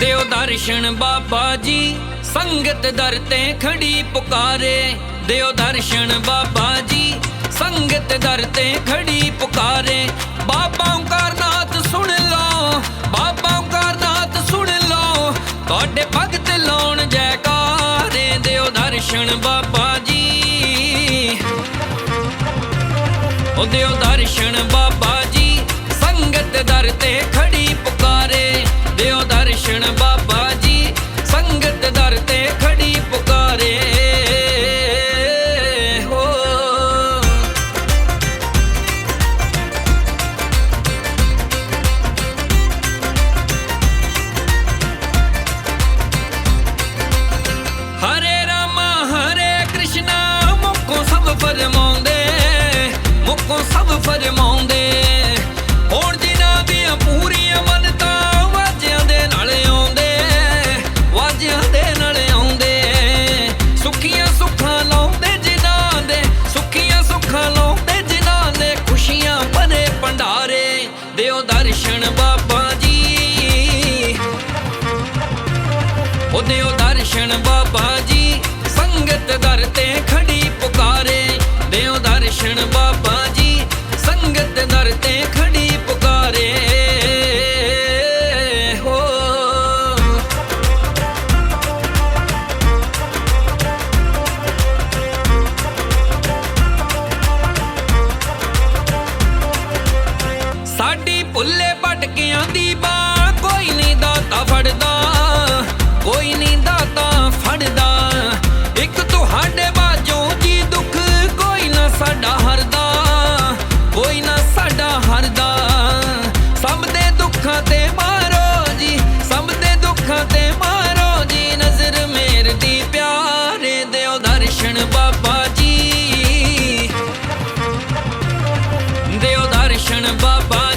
ਦਿਓ ਦਰਸ਼ਨ ਬਾਬਾ ਜੀ, ਸੰਗਤ ਦਰ ਤੇ ਖੜੀ ਪੁਕਾਰੇ। ਦਿਓ ਦਰਸ਼ਨ ਬਾਬਾ ਜੀ, ਸੰਗਤ ਦਰ ਤੇ ਖੜੀ ਪੁਕਾਰੇ। ਬਾਬਾ ਓੰਕਾਰਨਾਥ ਸੁਣ ਲਓ, ਬਾਬਾ ਓੰਕਾਰਨਾਥ ਸੁਣ ਲਓ। ਤੁਹਾਡੇ ਭਗਤ ਲਾਉਣ ਜੈਕਾਰੇ, ਦਿਓ ਦਰਸ਼ਨ ਬਾਬਾ ਜੀ। ਉਹ ਦਿਓ ਦਰਸ਼ਨ ਬਾਬਾ ਜੀ, ਸੰਗਤ ਦਰ ਤੇ ਹਰੇ ਰਾਮਾ, ਹਰੇ ਕ੍ਰਿਸ਼ਨਾ, ਮੁਕੋ ਸਭ ਫਰਮਾਉਂਦੇ, ਮੁਕੋ ਸਭ ਫਰਮਾਉਂਦੇ। ਹੁਣ ਜਿਨ੍ਹਾਂ ਦੀਆਂ ਪੂਰੀਆਂ ਮੰਨਤਾਂ ਵਾਜਿਆਂ ਦੇ ਨਾਲ ਆਉਂਦੇ, ਵਾਜਿਆਂ ਦੇ ਨਾਲ ਆਉਂਦੇ। ਸੁੱਖੀਆਂ ਸੁੱਖਾਂ ਲਾਉਂਦੇ ਜਿਨ੍ਹਾਂ ਦੇ, ਸੁੱਖੀਆਂ ਸੁੱਖਾਂ ਲਾਉਂਦੇ ਜਿਨ੍ਹਾਂ ਦੇ ਖੁਸ਼ੀਆਂ ਭਰੇ ਭੰਡਾਰੇ। ਦਿਓ ਦਰਸ਼ਨ ਬਾਬਾ ਜੀ। ਉਹ ਦਿਓ ਦਰਸ਼ਨ ਬਾਬਾ ਜੀ, ਸੰਗਤ ਦਰ ਤੇ ਖੜੀ ਪੁਕਾਰੇ। ਦਿਓ ਦਰਸ਼ਨ ਬਾਬਾ ਜੀ, ਸੰਗਤ ਦਰ ਤੇ ਖੜੀ ਪੁਕਾਰੇ। ਹੋ। ਸਾਡੀ ਭੁੱਲੇ ਭਟਕਿਆਂ ਦੀ ਬਾਹ ਕੋਈ ਨਹੀਂ ਦਾਤਾ ਫੜਦਾ, ਕੋਈ ਨਹੀਂ ਦਾਤਾ ਇੱਕ ਤੁਹਾਡੇ ਬਾਝੋਂ ਜੀ ਦੁੱਖ, ਕੋਈ ਨਾ ਸਾਡਾ ਹਰਦਾ, ਕੋਈ ਨਾ ਸਾਡਾ ਹਰਦਾ। ਸਭ ਦੇ ਦੁੱਖਾਂ ਤੇ ਮਾਰੋ ਜੀ, ਸਭ ਦੇ ਦੁੱਖਾਂ ਤੇ ਮਾਰੋ ਜੀ। ਨਜ਼ਰ ਮੇਰ ਦੀ ਪਿਆਰੇ ਦਿਓ ਦਰਸ਼ਨ ਬਾਬਾ ਜੀ। ਦਿਓ ਦਰਸ਼ਨ ਬਾਬਾ